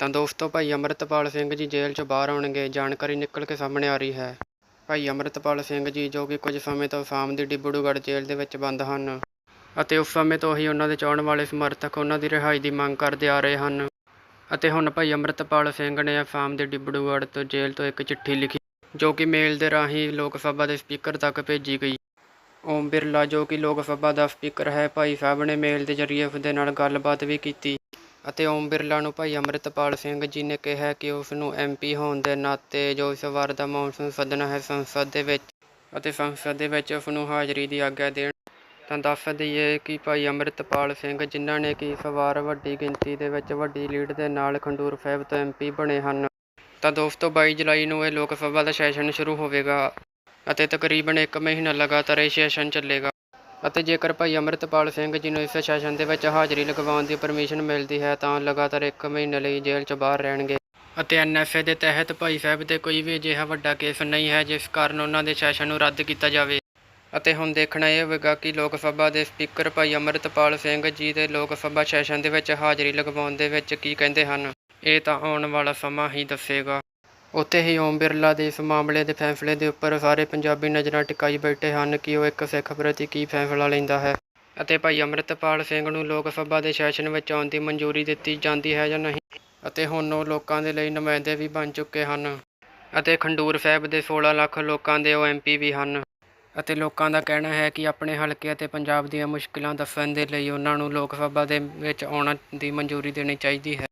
ਤਾਂ ਦੋਸਤੋ ਭਾਈ ਅੰਮ੍ਰਿਤਪਾਲ ਸਿੰਘ ਜੀ ਜੇਲ੍ਹ 'ਚੋਂ ਬਾਹਰ ਆਉਣਗੇ, ਜਾਣਕਾਰੀ ਨਿਕਲ ਕੇ ਸਾਹਮਣੇ ਆ ਰਹੀ ਹੈ। ਭਾਈ ਅੰਮ੍ਰਿਤਪਾਲ ਸਿੰਘ ਜੀ ਜੋ ਕਿ ਕੁਝ ਸਮੇਂ ਤੋਂ ਅਸਾਮ ਦੀ ਡਿਬੜੂਗੜ੍ਹ ਜੇਲ੍ਹ ਦੇ ਵਿੱਚ ਬੰਦ ਹਨ ਅਤੇ ਉਸ ਸਮੇਂ ਤੋਂ ਹੀ ਉਹਨਾਂ ਦੇ ਚਾਹਣ ਵਾਲੇ ਸਮਰਥਕ ਉਹਨਾਂ ਦੀ ਰਿਹਾਈ ਦੀ ਮੰਗ ਕਰਦੇ ਆ ਰਹੇ ਹਨ। ਅਤੇ ਹੁਣ ਭਾਈ ਅੰਮ੍ਰਿਤਪਾਲ ਸਿੰਘ ਨੇ ਅਸਾਮ ਦੇ ਡਿਬੜੂਗੜ੍ਹ ਤੋਂ ਜੇਲ੍ਹ ਤੋਂ ਇੱਕ ਚਿੱਠੀ ਲਿਖੀ, ਜੋ ਕਿ ਮੇਲ ਦੇ ਰਾਹੀਂ ਲੋਕ ਸਭਾ ਦੇ ਸਪੀਕਰ ਤੱਕ ਭੇਜੀ ਗਈ। ਓਮ ਬਿਰਲਾ ਜੋ ਕਿ ਲੋਕ ਸਭਾ ਦਾ ਸਪੀਕਰ ਹੈ, ਭਾਈ ਸਾਹਿਬ ਨੇ ਮੇਲ ਦੇ ਜ਼ਰੀਏ ਉਸ ਦੇ ਨਾਲ ਗੱਲਬਾਤ ਵੀ ਕੀਤੀ। ਅਤੇ ਓਮ ਬਿਰਲਾ ਨੂੰ ਭਾਈ ਅੰਮ੍ਰਿਤਪਾਲ ਸਿੰਘ ਜੀ ਨੇ ਕਿਹਾ ਕਿ ਉਸ ਨੂੰ ਐਮਪੀ ਹੋਣ ਦੇ ਨਾਤੇ ਜੋ ਇਸ ਵਾਰ ਦਾ ਮੌਨਸੂਨ ਸਦਨ ਹੈ ਸੰਸਦ ਦੇ ਵਿੱਚ ਅਤੇ ਸੰਸਦ ਦੇ ਵਿੱਚ ਉਸ ਨੂੰ ਹਾਜ਼ਰੀ ਦੀ ਆਗਿਆ ਦੇਣ ਤਾਂ ਦੱਸ ਦਈਏ ਕਿ ਭਾਈ ਅੰਮ੍ਰਿਤਪਾਲ ਸਿੰਘ ਜਿਨ੍ਹਾਂ ਨੇ ਕਿ ਇਸ ਵਾਰ ਵੱਡੀ ਗਿਣਤੀ ਦੇ ਵਿੱਚ ਵੱਡੀ ਲੀਡ ਦੇ ਨਾਲ ਖੰਡੂਰ ਸਾਹਿਬ ਤੋਂ ਐਮਪੀ ਬਣੇ ਹਨ, ਤਾਂ ਦੋਸਤੋ 22 ਜੁਲਾਈ ਨੂੰ ਇਹ ਲੋਕ ਸਭਾ ਦਾ ਸੈਸ਼ਨ ਸ਼ੁਰੂ ਹੋਵੇਗਾ ਅਤੇ ਤਕਰੀਬਨ 1 ਮਹੀਨਾ ਲਗਾਤਾਰ ਇਹ ਸੈਸ਼ਨ ਚੱਲੇਗਾ। ਅਤੇ ਜੇਕਰ ਭਾਈ ਅੰਮ੍ਰਿਤਪਾਲ ਸਿੰਘ ਜੀ ਨੂੰ ਇਸ ਸੈਸ਼ਨ ਦੇ ਵਿੱਚ ਹਾਜ਼ਰੀ ਲਗਵਾਉਣ ਦੀ ਪਰਮਿਸ਼ਨ ਮਿਲਦੀ ਹੈ, ਤਾਂ ਲਗਾਤਾਰ 1 ਮਹੀਨੇ ਲਈ ਜੇਲ੍ਹ 'ਚ ਬਾਹਰ ਰਹਿਣਗੇ। ਅਤੇ ਐਨਐਫਏ ਦੇ ਤਹਿਤ ਭਾਈ ਸਾਹਿਬ ਤੇ ਕੋਈ ਵੀ ਅਜਿਹਾ ਵੱਡਾ ਕੇਸ ਨਹੀਂ ਹੈ, ਜਿਸ ਕਾਰਨ ਉਹਨਾਂ ਦੇ ਸੈਸ਼ਨ ਨੂੰ ਰੱਦ ਕੀਤਾ ਜਾਵੇ। ਅਤੇ ਹੁਣ ਦੇਖਣਾ ਇਹ ਹੋਵੇਗਾ ਕਿ ਲੋਕ ਸਭਾ ਦੇ ਸਪੀਕਰ ਭਾਈ ਅੰਮ੍ਰਿਤਪਾਲ ਸਿੰਘ ਜੀ ਦੇ ਲੋਕ ਸਭਾ ਸੈਸ਼ਨ ਦੇ ਵਿੱਚ ਹਾਜ਼ਰੀ ਲਗਵਾਉਣ ਦੇ ਵਿੱਚ ਕੀ ਕਹਿੰਦੇ ਹਨ। ਇਹ ਤਾਂ ਆਉਣ ਵਾਲਾ ਸਮਾਂ ਹੀ ਦੱਸੇਗਾ। ਉੱਥੇ ਹੀ ਓਮ ਬਿਰਲਾ ਦੇ ਇਸ ਮਾਮਲੇ ਦੇ ਫੈਸਲੇ ਦੇ ਉੱਪਰ ਸਾਰੇ ਪੰਜਾਬੀ ਨਜ਼ਰਾਂ ਟਿਕਾਈ ਬੈਠੇ ਹਨ ਕਿ ਉਹ ਇੱਕ ਸਿੱਖ ਪ੍ਰਤੀ ਕੀ ਫੈਸਲਾ ਲੈਂਦਾ ਹੈ। ਅਤੇ ਭਾਈ ਅੰਮ੍ਰਿਤਪਾਲ ਸਿੰਘ ਨੂੰ ਲੋਕ ਸਭਾ ਦੇ ਸੈਸ਼ਨ ਵਿੱਚ ਆਉਣ ਦੀ ਮਨਜ਼ੂਰੀ ਦਿੱਤੀ ਜਾਂਦੀ ਹੈ ਜਾਂ ਨਹੀਂ? ਅਤੇ ਹੁਣ ਉਹ ਲੋਕਾਂ ਦੇ ਲਈ ਨੁਮਾਇੰਦੇ ਵੀ ਬਣ ਚੁੱਕੇ ਹਨ। ਅਤੇ ਖੰਡੂਰ ਸਾਹਿਬ ਦੇ 16 ਲੱਖ ਲੋਕਾਂ ਦੇ ਉਹ ਐਮਪੀ ਵੀ ਹਨ। ਅਤੇ ਲੋਕਾਂ ਦਾ ਕਹਿਣਾ ਹੈ ਕਿ ਆਪਣੇ ਹਲਕੇ ਅਤੇ ਪੰਜਾਬ ਦੀਆਂ ਮੁਸ਼ਕਿਲਾਂ ਦੱਸਣ ਦੇ ਲਈ ਉਹਨਾਂ ਨੂੰ ਲੋਕ ਸਭਾ ਦੇ ਵਿੱਚ ਆਉਣ ਦੀ ਮਨਜ਼ੂਰੀ ਦੇਣੀ ਚਾਹੀਦੀ ਹੈ।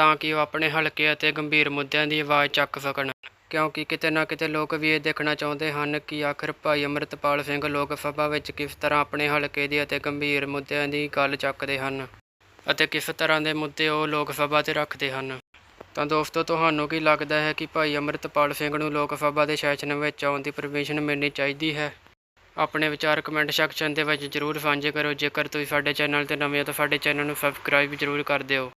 ਤਾਂ ਕਿ ਉਹ ਆਪਣੇ ਹਲਕੇ ਅਤੇ ਗੰਭੀਰ ਮੁੱਦਿਆਂ ਦੀ ਆਵਾਜ਼ ਚੱਕ ਸਕਣ। ਕਿਉਂਕਿ ਕਿਤੇ ਨਾ ਕਿਤੇ ਲੋਕ ਵੀ ਇਹ ਦੇਖਣਾ ਚਾਹੁੰਦੇ ਹਨ ਕਿ ਆਖਿਰ ਭਾਈ ਅੰਮ੍ਰਿਤਪਾਲ ਸਿੰਘ ਲੋਕ ਸਭਾ ਵਿੱਚ ਕਿਸ ਤਰ੍ਹਾਂ ਆਪਣੇ ਹਲਕੇ ਦੀ ਅਤੇ ਗੰਭੀਰ ਮੁੱਦਿਆਂ ਦੀ ਗੱਲ ਚੱਕਦੇ ਹਨ ਅਤੇ ਕਿਸ ਤਰ੍ਹਾਂ ਦੇ ਮੁੱਦੇ ਉਹ ਲੋਕ ਸਭਾ 'ਤੇ ਰੱਖਦੇ ਹਨ। ਤਾਂ ਦੋਸਤੋ, ਤੁਹਾਨੂੰ ਕੀ ਲੱਗਦਾ ਹੈ ਕਿ ਭਾਈ ਅੰਮ੍ਰਿਤਪਾਲ ਸਿੰਘ ਨੂੰ ਲੋਕ ਸਭਾ ਦੇ ਸੈਸ਼ਨ ਵਿੱਚ ਆਉਣ ਦੀ ਪਰਮਿਸ਼ਨ ਮਿਲਣੀ ਚਾਹੀਦੀ ਹੈ? ਆਪਣੇ ਵਿਚਾਰ ਕਮੈਂਟ ਸੈਕਸ਼ਨ ਦੇ ਵਿੱਚ ਜ਼ਰੂਰ ਸਾਂਝੇ ਕਰੋ। ਜੇਕਰ ਤੁਸੀਂ ਸਾਡੇ ਚੈਨਲ ਤੇ ਨਵੇਂ ਹੋ ਤਾਂ ਸਾਡੇ ਚੈਨਲ ਨੂੰ ਸਬਸਕ੍ਰਾਈਬ ਜ਼ਰੂਰ ਕਰ ਦਿਓ।